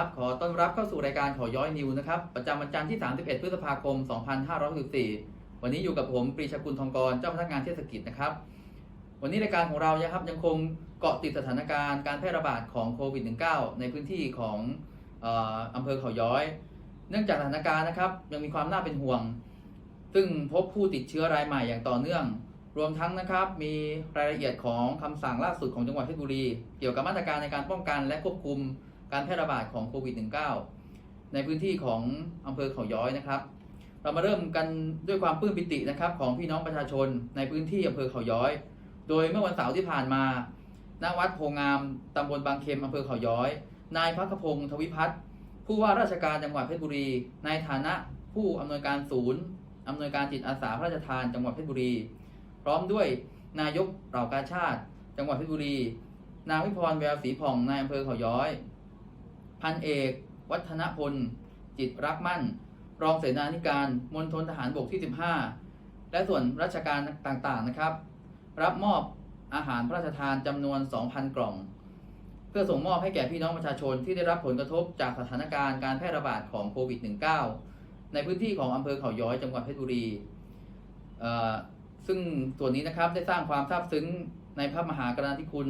ครับ ขอต้อนรับเข้าสู่รายการขอย้อยนิวนะครับ ประจำวันจันทร์ที่ 31 พฤษภาคม 2564 วันนี้อยู่กับผมปรีชากุลทองกร เจ้าพนักงานเทศกิจนะครับ วันนี้รายการของเรานะครับยังคงเกาะติดสถานการณ์การแพร่ระบาดของโควิด -19 ในพื้นที่ของอำเภอเขาย้อย เนื่องจากสถานการณ์นะครับยังมีความน่าเป็นห่วง ซึ่งพบผู้ติดเชื้อรายใหม่อย่างต่อเนื่อง รวมทั้งนะครับมีรายละเอียดของคำสั่งล่าสุดของจังหวัดเพชรบุรี เกี่ยวกับมาตรการในการป้องกันและควบคุม การแพร่ระบาดของโควิด -19 ในพื้นที่ของอำเภอเขาย้อยนะครับ เรามาเริ่มกันด้วยความปลื้มปิตินะครับของพี่น้องประชาชนในพื้นที่อำเภอเขาย้อย โดยเมื่อวันเสาร์ที่ผ่านมาณวัดโพงามตำบลบางเค็มอำเภอเขาย้อย นายพักพงศ์ทวิพัฒน์ผู้ว่าราชการจังหวัดเพชรบุรี ในฐานะผู้อำนวยการศูนย์อำนวยการจิตอาสาพระราชทานจังหวัดเพชรบุรี พร้อมด้วยนายกเหล่ากาชาติ จังหวัดเพชรบุรี นางวิพรแววศรีผ่องนายอำเภอเขาย้อย พันเอก วัฒนพล จิตรักมั่น รองเสนาธิการมณฑลทหารบกที่ 15 และส่วนราชการต่างๆนะครับ รับมอบอาหารพระราชทานจำนวน 2,000 กล่อง เพื่อส่งมอบให้แก่พี่น้องประชาชนที่ได้รับผลกระทบจากสถานการณ์การแพร่ระบาดของโควิด -19 ในพื้นที่ของอำเภอเขาย้อยจังหวัดเพชรบุรีซึ่งส่วนนี้นะครับได้สร้างความซาบซึ้งในพระมหากรุณาธิคุณ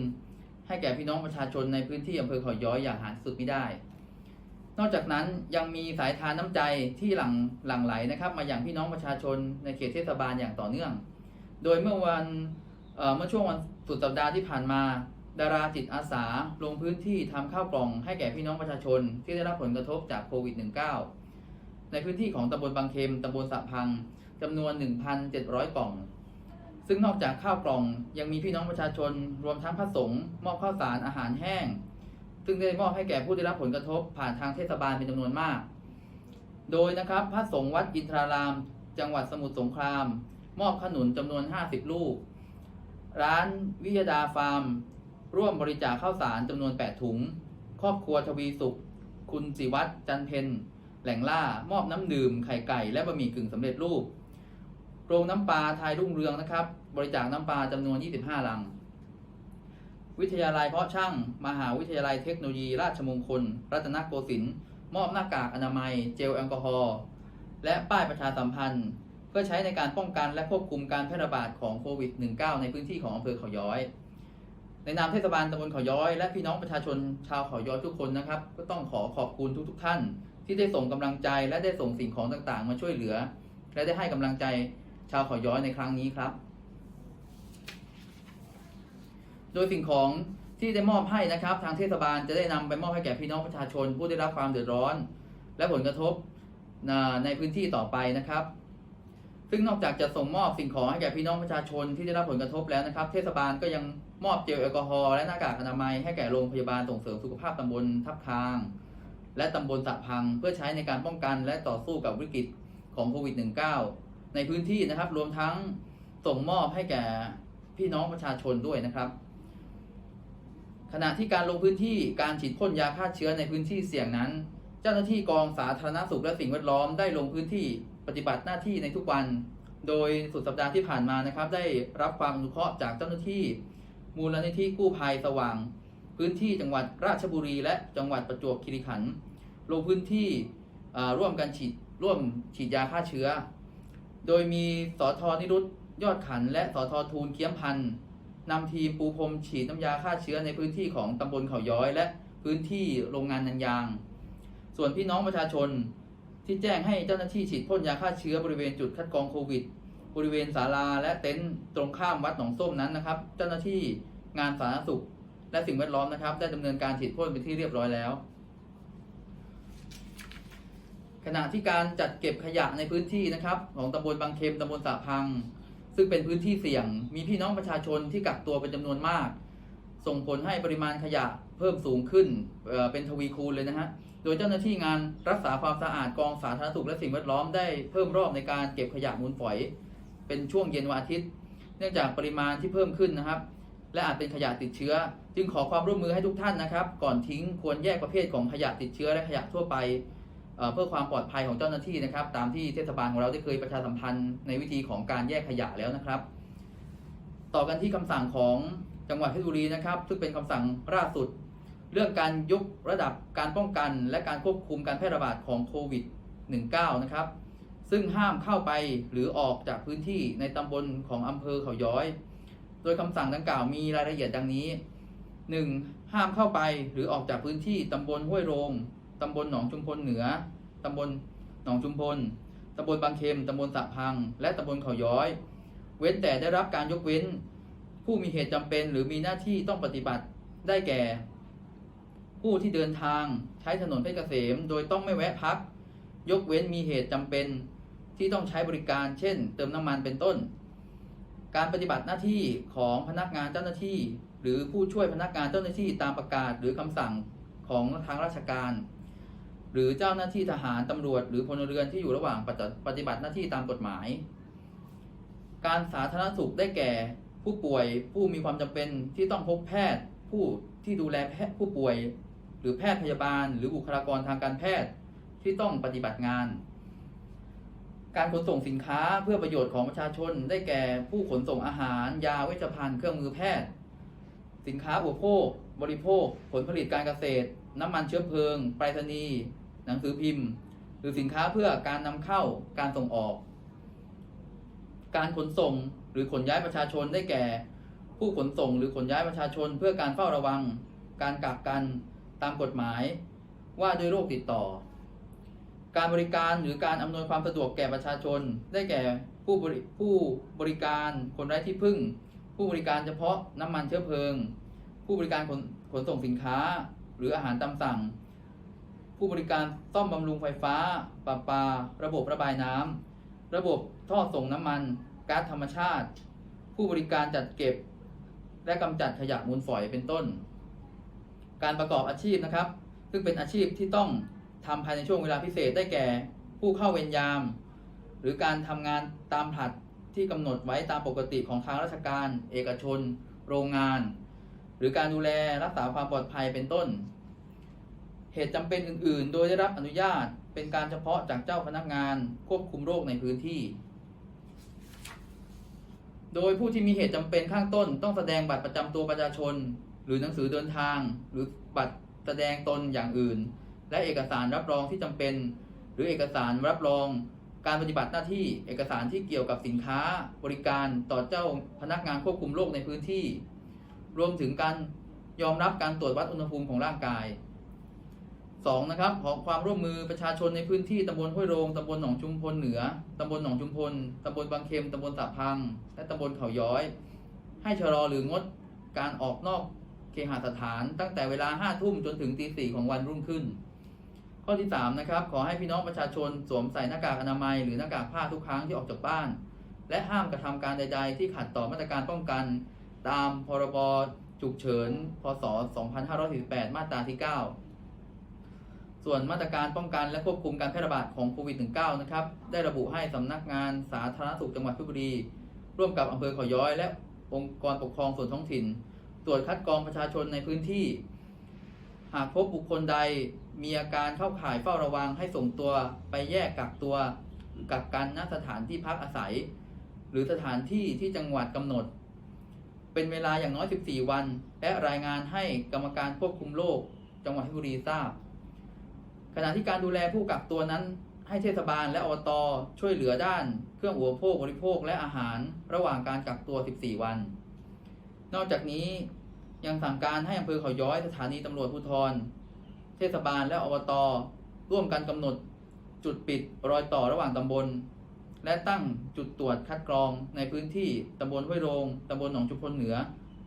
ให้แก่พี่น้องประชาชนในพื้นที่อำเภอเขาย้อยอย่างหาสุดไม่ได้ นอกจากนั้นยังมีสายทานน้ำใจที่หลังหลังไหลนะครับ มาอย่างพี่น้องประชาชนในเขตเทศบาลอย่างต่อเนื่อง โดยเมื่อวันเมื่อช่วงวันสุดสัปดาห์ที่ผ่านมาดาราจิตอาสาลงพื้นที่ทำข้าวกล่องให้แก่พี่น้องประชาชนที่ได้รับผลกระทบจากโควิด -19 ในพื้นที่ของตำบลบางเค็มตำบลสะพังจำนวน 1,700 กล่อง ซึ่งนอกจากข้าวกล่องยังมีพี่น้องประชาชน รวมทั้งพระสงฆ์มอบข้าวสารอาหารแห้ง ซึ่งได้มอบให้แก่ผู้ได้รับผลกระทบผ่านทางเทศบาลเป็นจำนวนมาก โดยนะครับพระสงฆ์วัดอินทราราม จังหวัดสมุทรสงคราม มอบขนุนจำนวน 50 ลูก ร้านวิยดาฟาร์ม ร่วมบริจาคข้าวสารจำนวน 8 ถุง ครอบครัวทวีสุข คุณสิวัตรจันเพนแหล่งล่ามอบน้ำดื่มไข่ไก่และบะหมี่กึ่งสำเร็จรูปโรงน้ำปลาไทยรุ่งเรืองนะครับ บริจาคน้ำปลาจำนวน 25 ลัง วิทยาลัยเพาะช่าง มหาวิทยาลัยเทคโนโลยีราชมงคล รัตนโกสินทร์มอบหน้ากากอนามัย เจลแอลกอฮอล์และป้ายประชาสัมพันธ์ เพื่อใช้ในการป้องกันและควบคุมการแพร่ระบาดของโควิด -19 ในพื้นที่ของอำเภอเขาย้อย ในนามเทศบาลตำบลเขาย้อย และพี่น้องประชาชนชาวเขาย้อยทุกคนนะครับ ก็ต้องขอขอบคุณทุก ๆท่าน ที่ได้ส่งกำลังใจและได้ส่งสิ่งของต่างๆ มาช่วยเหลือ และได้ให้กำลังใจชาวเขาย้อยในครั้งนี้ครับ โดยสิ่งของที่ได้มอบให้นะครับ ทางเทศบาลจะได้นำไปมอบให้แก่พี่น้องประชาชน ผู้ได้รับความเดือดร้อน และผลกระทบในพื้นที่ต่อไปนะครับ ซึ่งนอกจากจะส่งมอบสิ่งของให้แก่พี่น้องประชาชนที่ได้รับผลกระทบแล้วนะครับ เทศบาลก็ยังมอบเจลแอลกอฮอล์และหน้ากากอนามัยให้แก่โรงพยาบาลส่งเสริมสุขภาพตำบลทับทาง และตำบลสะพังเพื่อใช้ในการป้องกันและต่อสู้กับวิกฤตของโควิด -19 ในพื้นที่นะครับรวมทั้งส่งมอบให้แก่พี่น้องประชาชนด้วยนะครับ ขณะที่การลงพื้นที่การฉีดพ่นยาฆ่าเชื้อในพื้นที่เสี่ยงนั้น เจ้าหน้าที่กองสาธารณสุขและสิ่งแวดล้อมได้ลงพื้นที่ปฏิบัติหน้าที่ในทุกวัน โดยสุดสัปดาห์ที่ผ่านมานะครับ ได้รับความอนุเคราะห์จากเจ้าหน้าที่ มูลนิธิกู้ภัยสว่าง พื้นที่จังหวัดราชบุรี และจังหวัดประจวบคีรีขันธ์ลงพื้นที่ร่วมกันฉีดร่วมฉีดยาฆ่าเชื้อ โดยมีสอทอนิรุตยอดขัน และสอทอทูลเคียมพันธ์ นำทีมปูพรมฉีดน้ำยาฆ่าเชื้อในพื้นที่ของตำบลเขาย้อย และพื้นที่โรงงานนันยาง ส่วนพี่น้องประชาชนที่แจ้งให้เจ้าหน้าที่ฉีดพ่นยาฆ่าเชื้อบริเวณจุดคัดกรองโควิด บริเวณศาลาและเต็นท์ตรงข้ามวัดหนองส้มนั้นนะครับ เจ้าหน้าที่งานสาธารณสุข และสิ่งแวดล้อมนะครับ ได้ดำเนินการฉีดพ่นเป็นที่เรียบร้อยแล้ว ขณะที่การจัดเก็บขยะในพื้นที่นะครับ ของตำบลบางเค็มตำบลสะพัง ซึ่งเป็นพื้นที่เสี่ยง มีพี่น้องประชาชนที่กักตัวเป็นจำนวนมาก ส่งผลให้ปริมาณขยะเพิ่มสูงขึ้นเเป็นทวีคูณเลยนะฮะ โดยเจ้าหน้าที่งานรักษาความสะอาดกองสาธารณสุขและสิ่งแวดล้อมได้เพิ่มรอบในการเก็บขยะมูลฝอย เป็นช่วงเย็นวันอาทิตย์ เนื่องจากปริมาณที่เพิ่มขึ้นนะครับ และอาจเป็นขยะติดเชื้อ จึงขอความร่วมมือให้ทุกท่านนะครับ ก่อนทิ้งควรแยกประเภทของขยะติดเชื้อและขยะทั่วไป เพื่อความปลอดภัยของเจ้าหน้าที่นะครับ ตามที่เทศบาลของเราได้เคยประชาสัมพันธ์ในวิธีของการแยกขยะแล้วนะครับ ต่อกันที่คำสั่งของจังหวัดเพชรบุรีนะครับ ซึ่งเป็นคำสั่งล่าสุด เรื่องการยกระดับการป้องกัน และการควบคุมการแพร่ระบาดของโควิด -19 นะครับ ซึ่งห้ามเข้าไปหรือออกจากพื้นที่ในตำบลของอำเภอเขาย้อย โดยคำสั่งดังกล่าวมีรายละเอียดดังนี้ 1. ห้ามเข้าไปหรือออกจากพื้นที่ตำบลห้วยโรง ตำบลหนองชุมพลเหนือ ตำบลหนองชุมพล ตำบลบางเค็ม ตำบลสะพัง และตำบลเขาย้อย เว้นแต่ได้รับการยกเว้น ผู้มีเหตุจำเป็นหรือมีหน้าที่ต้องปฏิบัติ ได้แก่ ผู้ที่เดินทางใช้ถนนเพชรเกษม โดยต้องไม่แวะพัก ยกเว้นมีเหตุจำเป็นที่ต้องใช้บริการ เช่น เติมน้ำมันเป็นต้น การปฏิบัติหน้าที่ของพนักงานเจ้าหน้าที่ หรือผู้ช่วยพนักงานเจ้าหน้าที่ตามประกาศหรือคำสั่งของทางราชการ หรือเจ้าหน้าที่ทหารตำรวจ หรือพลเรือนที่อยู่ระหว่างปฏิบัติหน้าที่ตามกฎหมาย การสาธารณสุขได้แก่ ผู้ป่วยผู้มีความจำเป็นที่ต้องพบแพทย์ ผู้ที่ดูแลแพทย์ผู้ป่วย หรือแพทย์พยาบาล หรือบุคลากรทางการแพทย์ที่ต้องปฏิบัติงาน การขนส่งสินค้าเพื่อประโยชน์ของประชาชน ได้แก่ผู้ขนส่งอาหาร ยาเวชภัณฑ์เครื่องมือแพทย์ สินค้าอุปโภค บริโภค ผลผลิตการเกษตร น้ำมันเชื้อเพลิงไปรษณีย์ หนังสือพิมพ์ หรือสินค้าเพื่อการนำเข้าการส่งออก การขนส่งหรือขนย้ายประชาชนได้แก่ ผู้ขนส่งหรือขนย้ายประชาชน เพื่อการเฝ้าระวัง การกักกันตามกฎหมาย ว่าด้วยโรคติดต่อ การบริการหรือการอำนวยความสะดวกแก่ประชาชน ได้แก่ผู้บริผู้บริการคนไร้ที่พึ่ง ผู้บริการเฉพาะน้ำมันเชื้อเพลิง ผู้บริการขนขนส่งสินค้า หรืออาหารตามสั่ง ผู้บริการซ่อมบำรุงไฟฟ้าประปา ระบบระบายน้ำ ระบบท่อส่งน้ำมัน ก๊าซธรรมชาติ ผู้บริการจัดเก็บ และกำจัดขยะมูลฝอยเป็นต้น การประกอบอาชีพนะครับ ซึ่งเป็นอาชีพที่ต้องทำภายในช่วงเวลาพิเศษได้แก่ ผู้เข้าเวรยาม หรือการทำงานตามผลัดที่กำหนดไว้ตามปกติของทางราชการ เอกชน โรงงาน หรือการดูแลรักษาความปลอดภัยเป็นต้น เหตุจำเป็นอื่น ๆ โดยได้รับอนุญาตเป็นการเฉพาะจากเจ้าพนักงานควบคุมโรคในพื้นที่ โดยผู้ที่มีเหตุจำเป็นข้างต้น ต้องแสดงบัตรประจำตัวประชาชน หรือหนังสือเดินทาง หรือบัตรแสดงตนอย่างอื่น และเอกสารรับรองที่จำเป็น หรือเอกสารรับรองการปฏิบัติหน้าที่เอกสารที่เกี่ยวกับสินค้าบริการต่อเจ้าพนักงานควบคุมโรคในพื้นที่ รวมถึงการยอมรับการตรวจวัดอุณหภูมิของร่างกาย 2. นะครับขอความร่วมมือประชาชนในพื้นที่ตำบลห้วยโรงตำบลหนองชุมพลเหนือตำบลหนองชุมพลตำบลบางเค็มตำบลสะพัง และตำบลเขาย้อย ให้ชะลอหรืองดการออกนอกเคหสถานตั้งแต่เวลา5ทุ่มจนถึงตีสี่ของวันรุ่งขึ้น ข้อที่3นะครับขอให้พี่น้องประชาชนสวมใส่หน้ากากอนามัยหรือหน้ากากผ้าทุกครั้งที่ออกจากบ้าน และห้ามกระทำการใด ๆ ที่ขัดต่อมาตรการป้องกัน ตามพรบฉุกเฉิน พศ 2548 มาตราที่ 9 ส่วนมาตรการป้องกันและควบคุมการแพร่ระบาดของโควิด -19 นะครับ ได้ระบุให้สำนักงานสาธารณสุขจังหวัดเพชรบุรี ร่วมกับอำเภอขาย้อย และองค์กรปกครองส่วนท้องถิ่น ตรวจคัดกรองประชาชนในพื้นที่ หากพบบุคคลใดมีอาการเข้าข่ายเฝ้าระวังให้ส่งตัวไปแยกกักตัวกักกันณสถานที่พักอาศัย หรือสถานที่ที่จังหวัดกำหนด เป็นเวลาอย่างน้อย 14 วัน และรายงานให้กรรมการควบคุมโรคจังหวัดเพชรบุรีทราบ ขณะที่การดูแลผู้กักตัวนั้น ให้เทศบาลและอบตช่วยเหลือด้าน เครื่องอุปโภคบริโภคและอาหารระหว่างการกักตัว 14 วัน นอกจากนี้ยังสั่งการให้อำเภอเขาย้อยสถานีตำรวจภูธรเทศบาลและอบตร่วมกันกำหนดจุดปิดรอยต่อระหว่างตำบล และตั้งจุดตรวจคัดกรองในพื้นที่ตำบลห้วยโรงตำบลหนองชุมพลเหนือ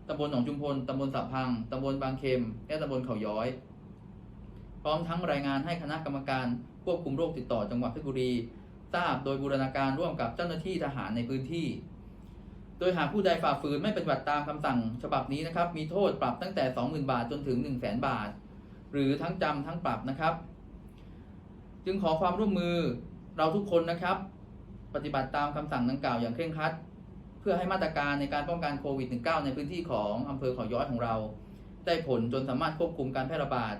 ตำบลหนองชุมพลตำบลสะพังตำบลบางเค็ม และตำบลเขาย้อย พร้อมทั้งรายงานให้คณะกรรมการควบคุมโรคติดต่อจังหวัดเพชรบุรี ทราบโดยบูรณาการร่วมกับเจ้าหน้าที่ทหารในพื้นที่ โดยหากผู้ใดฝ่าฝืนไม่ปฏิบัติตามคำสั่งฉบับนี้นะครับ มีโทษปรับตั้งแต่ 20,000 บาทจนถึง 1 0 0 0 0แบาท หรือทั้งจำทั้งปรับนะครับ จึงขอความร่วมมือเราทุกคนนะครับ ปฏิบัติตามคำสั่งดังกล่าวอย่างเคร่งครัด เพื่อให้มาตรการในการป้องกันโควิด -19 ในพื้นที่ของอำเภอเขาย้อยของเรา ได้ผลจนสามารถควบคุมการแพร่ระบาด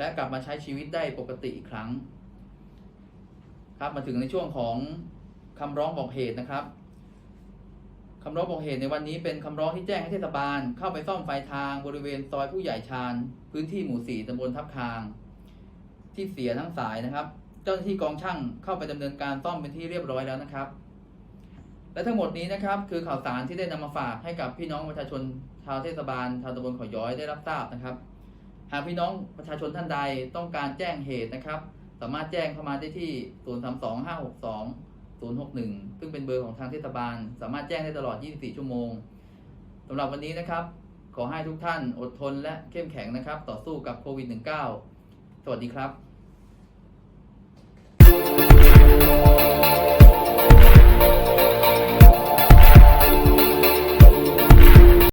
และกลับมาใช้ชีวิตได้ปกติอีกครั้ง ครับมาถึงในช่วงของคำร้องบอกเหตุนะครับคำร้องบอกเหตุในวันนี้เป็นคำร้องที่แจ้งให้เทศบาล เข้าไปซ่อมไฟทางบริเวณซอยผู้ใหญ่ชาญ พื้นที่หมู่4ตำบลทับคาง ที่เสียทั้งสายนะครับ เจ้าหน้าที่กองช่างเข้าไปดำเนินการซ่อมเป็นที่เรียบร้อยแล้วนะครับ และทั้งหมดนี้นะครับ คือข่าวสารที่ได้นำมาฝากให้กับพี่น้องประชาชนชาวเทศบาลชาวตำบลขาย้อยได้รับทราบนะครับ หากพี่น้องประชาชนท่านใดต้องการแจ้งเหตุนะครับ สามารถแจ้งเข้ามาได้ที่ 0 3 2 5 6 2 0 6 1 ซึ่งเป็นเบอร์ของทางเทศบาล สามารถแจ้งได้ตลอด 24 ชั่วโมงสำหรับวันนี้นะครับ ขอให้ทุกท่านอดทนและเข้มแข็งนะครับ ต่อสู้กับโควิด -19 สวัสดีครับ